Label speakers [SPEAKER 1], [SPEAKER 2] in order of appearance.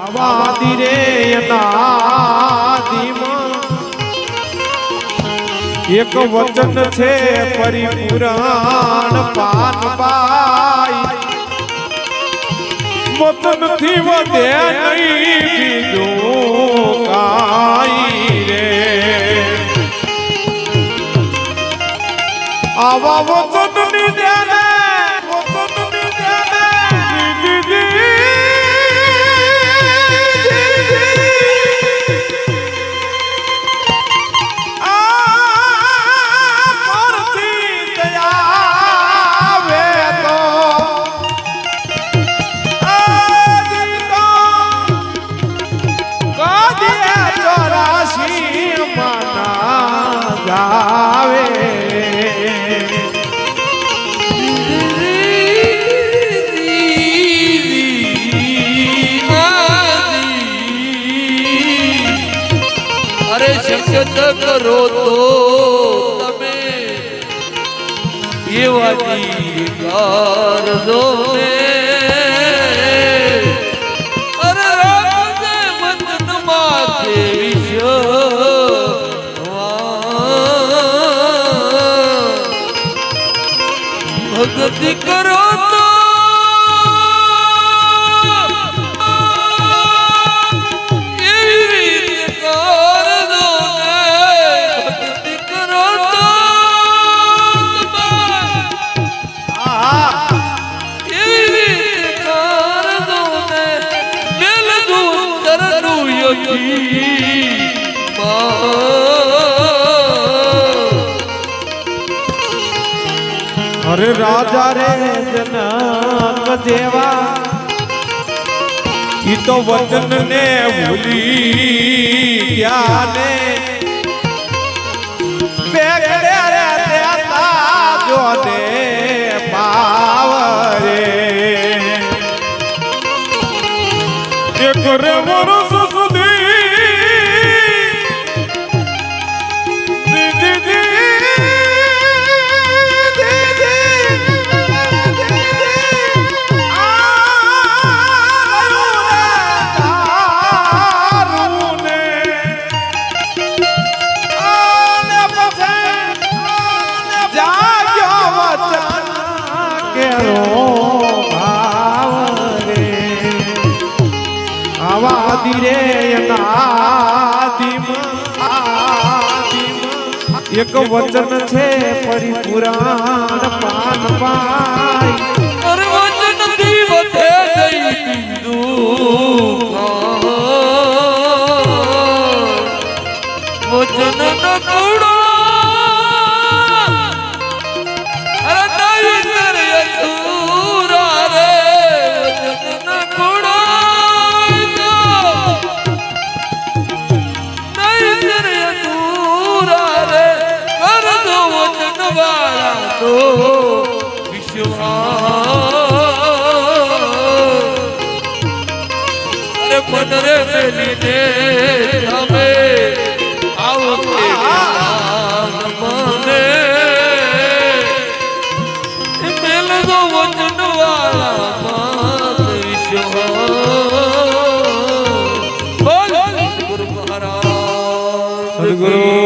[SPEAKER 1] આવાદી રે એક વચન છે પરિપુરાણ પાનબાઈ વચનથી વધે નહીં બીજું કાઈ રે. આવા વચન ગાવે.
[SPEAKER 2] શક્ત કરો તો તમે. એવા કરજો વિશ્વાસ. ભક્તિ કરો તો એવી
[SPEAKER 1] રાજા રે જનક દેવા. ઈ તો વચન ને ભૂલી ગયા ને. એક વચન છે પરિપુરાણ પાન પાય. પદરે મેલીને તમે આવતે મને મેલ દો વચન
[SPEAKER 2] વાળા બોલ. સદગુરુ મહારાજ. સદગુરુ.